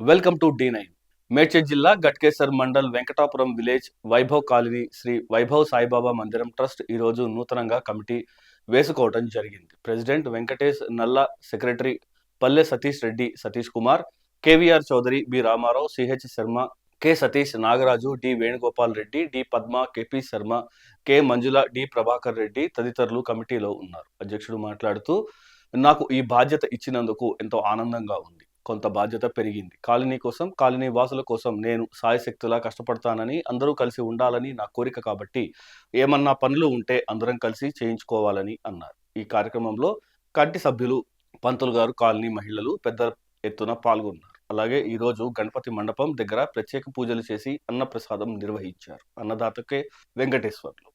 Welcome to D nine. Medchal జిల్లా Ghatkesar mandal Venkatapuram village Vaibhav colony Shri Vaibhav Saibaba మందిరం trust ఈరోజు నూతనంగా కమిటీ వేసుకోవడం జరిగింది. President Venkatesh Nalla secretary Palle Satish Reddy Satish Kumar KVR Chowdary B Ramarao CH Sharma K Satish Nagaraju D Venugopal Reddy D Padma KP Sharma K Manjula D Prabhakar Reddy తదితరులు కమిటీలో ఉన్నారు. అధ్యక్షుడు మాట్లాడుతూ నాకు ఈ బాధ్యత ఇచ్చినందుకు ఎంతో ఆనందంగా ఉంది. కొంత బాధ్యత పెరిగింది. కాలనీ కోసం కాలనీ వాసుల కోసం నేను సాయశక్తులా కష్టపడతానని అందరూ కలిసి ఉండాలని నా కోరిక కాబట్టి ఏమన్నా పనులు ఉంటే అందరం కలిసి చేయించుకోవాలని అన్నారు. ఈ కార్యక్రమంలో కంటి సభ్యులు పంతులు గారు కాలనీ మహిళలు పెద్ద ఎత్తున పాల్గొన్నారు. అలాగే ఈరోజు గణపతి మండపం దగ్గర ప్రత్యేక పూజలు చేసి అన్నప్రసాదం నిర్వహించారు. అన్నదాతకే వెంకటేశ్వర్లు.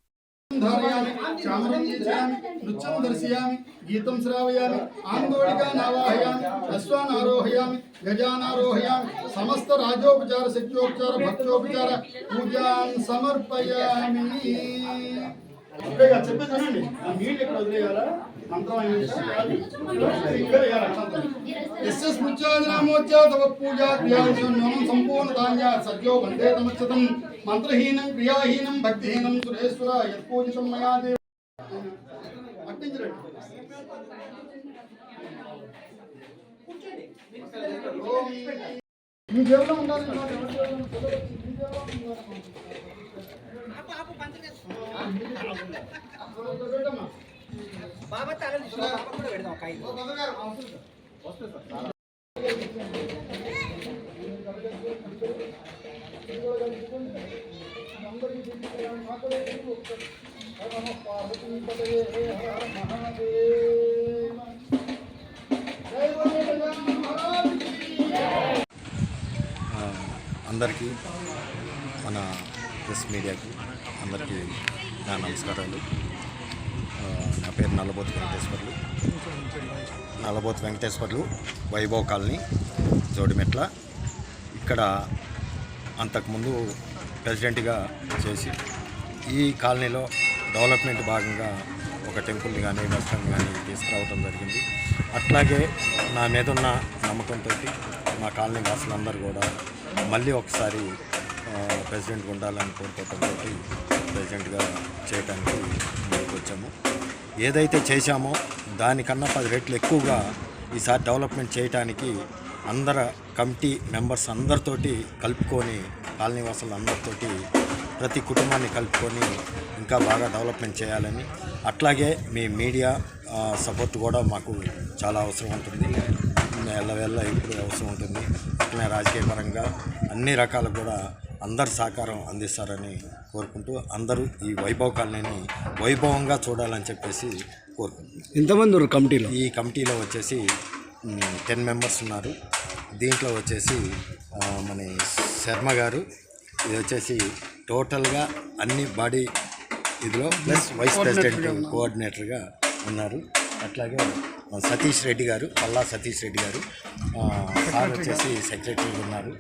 धारयामि चाम्रं योजयामि नृत्यं दर्शयामि गीतं श्रावयामि आन्दोलिकानावाहयामि अश्वान् समस्त गजान् आरोहयामि समस्तराजोपचार शक्त्योपचार చెప్పేది నీళ్ళు ఇక్కడ వదిలేయాలా? సంపూర్ణ ధాన్య సద్యో వందే తమచ్చతం మంత్రహీనం క్రియాహీనం భక్తిహీనం సురేశ్వర యత్పూజితం మయా దేవ. మీ జేబులో ఉండాలి నా జేబులో ఉండాలి. మీ జేబులో ఉండాలి. బాబా తల బాబా కూడా పెడదాం ఒక ఐదు అందరికీ మన ప్రెస్ మీడియాకి అందరికీ నా నమస్కారాలు. నా పేరు నల్లబోతు వెంకటేశ్వర్లు. నల్లబోతు వెంకటేశ్వర్లు వైభవ్ కాలనీ జోడిమెట్ల. ఇక్కడ అంతకుముందు ప్రెసిడెంట్గా చేసి ఈ కాలనీలో డెవలప్మెంట్ భాగంగా ఒక టెంపుల్ని కానీ బస్టాండ్ కానీ తీసుకురావడం జరిగింది. అట్లాగే నా మీద ఉన్న నమ్మకంతో మా కాలనీ వాసులందరూ కూడా మళ్ళీ ఒకసారి ప్రెసిడెంట్గా ఉండాలని కోరుకోవడంతో ప్రెసిడెంట్గా చేయడానికి ముందుకు వచ్చాము. ఏదైతే చేశామో దానికన్నా పది రెట్లు ఎక్కువగా ఈసారి డెవలప్మెంట్ చేయడానికి అందర కమిటీ మెంబర్స్ అందరితోటి కలుపుకొని కాలనీవాసులు అందరితోటి ప్రతి కుటుంబాన్ని కలుపుకొని ఇంకా బాగా డెవలప్మెంట్ చేయాలని అట్లాగే మీ మీడియా సపోర్ట్ కూడా మాకు చాలా అవసరం ఉంటుంది. ఎల్లవెల్ల ఇప్పుడు అవసరం ఉంటుంది. అట్లనే రాజకీయ పరంగా అన్ని రకాలు కూడా అందరు సహకారం అందిస్తారని కోరుకుంటూ అందరూ ఈ వైభవ్ కాలనీని వైభవంగా చూడాలని చెప్పేసి కోరుకుంటున్నాను ఎంతమంది ఉన్నారు కమిటీలో? ఈ కమిటీలో వచ్చేసి టెన్ మెంబర్స్ ఉన్నారు. దీంట్లో వచ్చేసి మన శర్మ గారు ఇది వచ్చేసి టోటల్గా అన్ని బాడీ ఇదిలో ప్లస్ వైస్ ప్రెసిడెంట్ కోఆర్డినేటర్గా ఉన్నారు. అట్లాగే సతీష్ రెడ్డి గారు పల్లా సతీష్ రెడ్డి గారు సార్ వచ్చేసి సెక్రటరీ ఉన్నారు.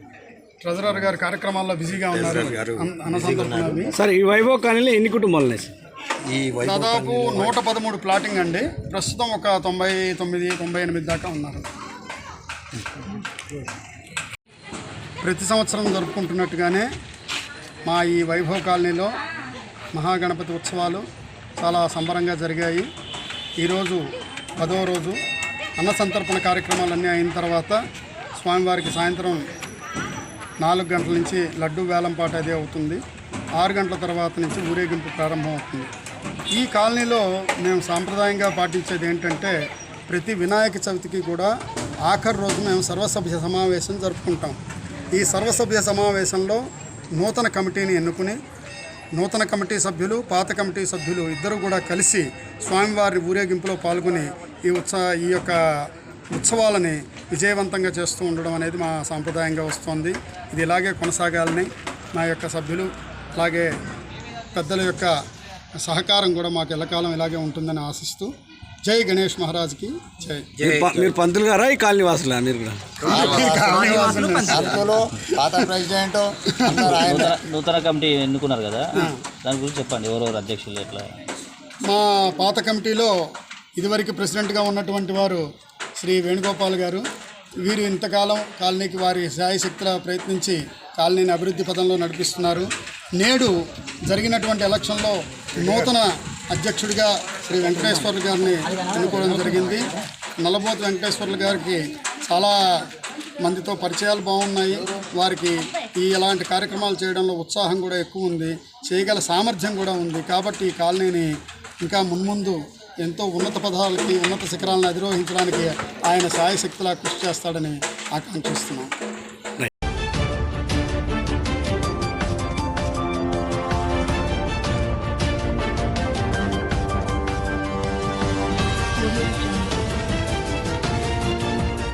ట్రెజరర్ గారు కార్యక్రమాల్లో బిజీగా ఉన్నారు. అన్న- సందర్భంలో సార్ ఈ వైభవ్ కాలనీలో ఎన్ని కుటుంబాలు ఉన్నాయి ఈ వైభవ్ దాదాపు నూట పదమూడు ప్లాటింగ్ అండి. ప్రస్తుతం ఒక తొంభై తొమ్మిది తొంభై ఎనిమిది దాకా ఉన్నారు. ప్రతి సంవత్సరం జరుపుకుంటున్నట్టుగానే మా ఈ వైభవ్ కాలనీలో మహాగణపతి ఉత్సవాలు చాలా సంబరంగా జరిగాయి. ఈరోజు పదవ రోజు అన్న సంతర్పణ కార్యక్రమాలన్నీ అయిన తర్వాత స్వామివారికి సాయంత్రం నాలుగు గంటల నుంచి లడ్డు వేలంపాట అదే అవుతుంది. ఆరు గంటల తర్వాత నుంచి ఊరేగింపు ప్రారంభమవుతుంది. ఈ కాలనీలో మేము సాంప్రదాయంగా పాటించేది ఏంటంటే ప్రతి వినాయక చవితికి కూడా ఆఖరి రోజు మేము సర్వసభ్య సమావేశం జరుపుకుంటాం. ఈ సర్వసభ్య సమావేశంలో నూతన కమిటీని ఎన్నుకుని నూతన కమిటీ సభ్యులు పాత కమిటీ సభ్యులు ఇద్దరు కూడా కలిసి స్వామివారి ఊరేగింపులో పాల్గొని ఈ ఉత్సవ ఈ యొక్క ఉత్సవాలని విజయవంతంగా చేస్తూ ఉండడం అనేది మా సాంప్రదాయంగా వస్తుంది. ఇది ఇలాగే కొనసాగాలని మా యొక్క సభ్యులు అలాగే పెద్దల యొక్క సహకారం కూడా మాకు ఎల్లకాలం ఇలాగే ఉంటుందని ఆశిస్తూ జై గణేష్ మహారాజ్కి జై. మీరు ప- మీరు పంతులు గారా? ఈ కాలనీ వాసులా? మీరు కూడా. అందులో పాత ప్రెసిడెంట్ అందరూ ఆయన. నూతన నూతన కమిటీ ఎన్నుకున్నారు కదా? దాని గురించి చెప్పండి ఎవరెవరు అధ్యక్షులు ఎట్లా? మా పాత కమిటీలో ఇదివరకు ప్రెసిడెంట్గా ఉన్నటువంటి వారు శ్రీ వేణుగోపాల్ గారు వీరు ఇంతకాలం కాలనీకి వారి శాయశక్తుల ప్రయత్నించి కాలనీని అభివృద్ధి పదంలో నడిపిస్తున్నారు. నేడు జరిగినటువంటి ఎలక్షన్లో నూతన అధ్యక్షుడిగా శ్రీ వెంకటేశ్వర్లు గారిని ఎన్నుకోవడం జరిగింది. నల్లబోతు వెంకటేశ్వర్లు గారికి చాలా మందితో పరిచయాలు బాగున్నాయి. వారికి ఈ ఇలాంటి కార్యక్రమాలు చేయడంలో ఉత్సాహం కూడా ఎక్కువ ఉంది. చేయగల సామర్థ్యం కూడా ఉంది. కాబట్టి ఈ కాలనీని ఇంకా మున్ముందు ఎంతో ఉన్నత పదాలకి ఉన్నత శిఖరాలను అధిరోహించడానికి ఆయన సాయశక్తిలా కృషి చేస్తాడని ఆకాంక్షిస్తున్నాం.